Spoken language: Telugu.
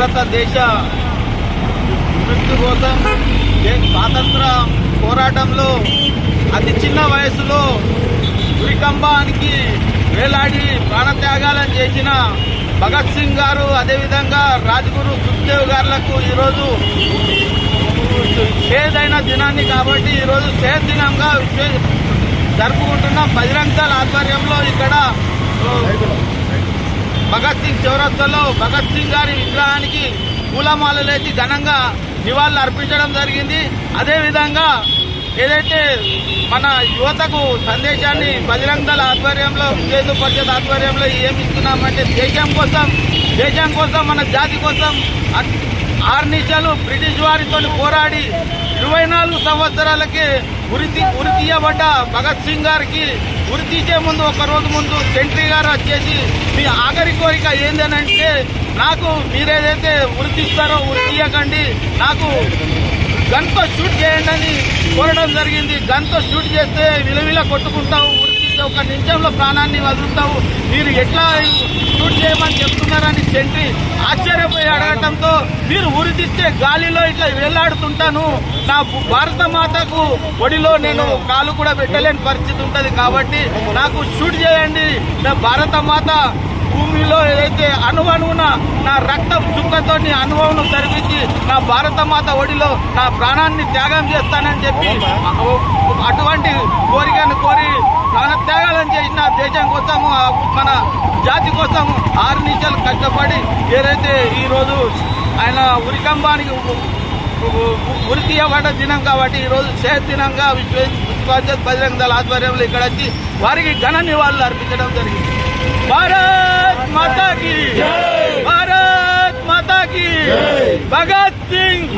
భారతదేశ మృత్యు కోసం స్వాతంత్ర పోరాటంలో అతి చిన్న వయసులో ఉరికంబానికి వేలాడి ప్రాణత్యాగాలను చేసిన భగత్ సింగ్ గారు అదేవిధంగా రాజ్గురు సుఖ్దేవ్ గారులకు ఈరోజు చేదైన దినాన్ని కాబట్టి ఈరోజు షేద్ దినంగా జరుపుకుంటున్న జరుపుకుంటున్నాం బజరంగ్ దళ్ ఆధ్వర్యంలో ఇక్కడ భగత్ సింగ్ చౌరస్తాలో భగత్ సింగ్ గారి విగ్రహానికి పూలమాలలేసి ఘనంగా నివాళులు అర్పించడం జరిగింది. అదేవిధంగా ఏదైతే మన యువతకు సందేశాన్ని బజరంగల దళ ఆధ్వర్యంలో విజేందు పరిషత్ ఆధ్వర్యంలో ఏమి ఇస్తున్నామంటే దేశం కోసం దేశం కోసం మన జాతి కోసం ఆరు నిమిషాలు బ్రిటిష్ వారితో పోరాడి ఇరవై నాలుగు సంవత్సరాలకి ఉరి ఉరి తీయబడ్డ భగత్ సింగ్ గారికి ఉరి తీసే ముందు ఒక రోజు ముందు సెంట్రీ గారు వచ్చేసి మీ ఆఖరి కోరిక ఏంటనంటే నాకు మీరేదైతే ఉరి తీస్తారో ఉరి తీయకండి నాకు గన్తో షూట్ చేయండి అని కోరడం జరిగింది. గన్తో షూట్ చేస్తే విలవిల కొట్టుకుంటావు ఉరి తీస్తే ఒక నిమిషంలో ప్రాణాన్ని వదులుతావు. మీరు ఎట్లా షూట్ చేయమని చెప్తున్నారు? సెంట్రీ ఆశ్చర్యపోయి అడగటంతో మీరు ఉరితిస్తే గాలిలో ఇట్లా వేలాడుతుంటాను. నా భారత మాతకు ఒడిలో నేను కాలు కూడా పెట్టలేని పరిస్థితి ఉంటుంది కాబట్టి నాకు షూట్ చేయండి. నా భారత మాత భూమిలో ఏదైతే అణువణువున నా రక్తం చుక్కతో అనుభవం తరిపించి నా భారత మాత ఒడిలో నా ప్రాణాన్ని త్యాగం చేస్తానని చెప్పి అటువంటి కోరికను కోరి ప్రాణ త్యాగాలను చేసిన దేశం కోసము మన జాతి కోసం ఆరు నిమిషాలు కష్టపడి ఏదైతే ఈరోజు ఆయన ఉరికంబానికి ఉరి తీయబడ్డ దినం కాబట్టి ఈరోజు సేహ్ దినంగా విశ్వ విశ్వజత్ బజరంగ దళ ఆధ్వర్యంలో ఇక్కడ వచ్చి వారికి ఘన నివాళులు అర్పించడం జరిగింది. భారత్ మాతా కి భారత్ మాతా కి భగత్ సింగ్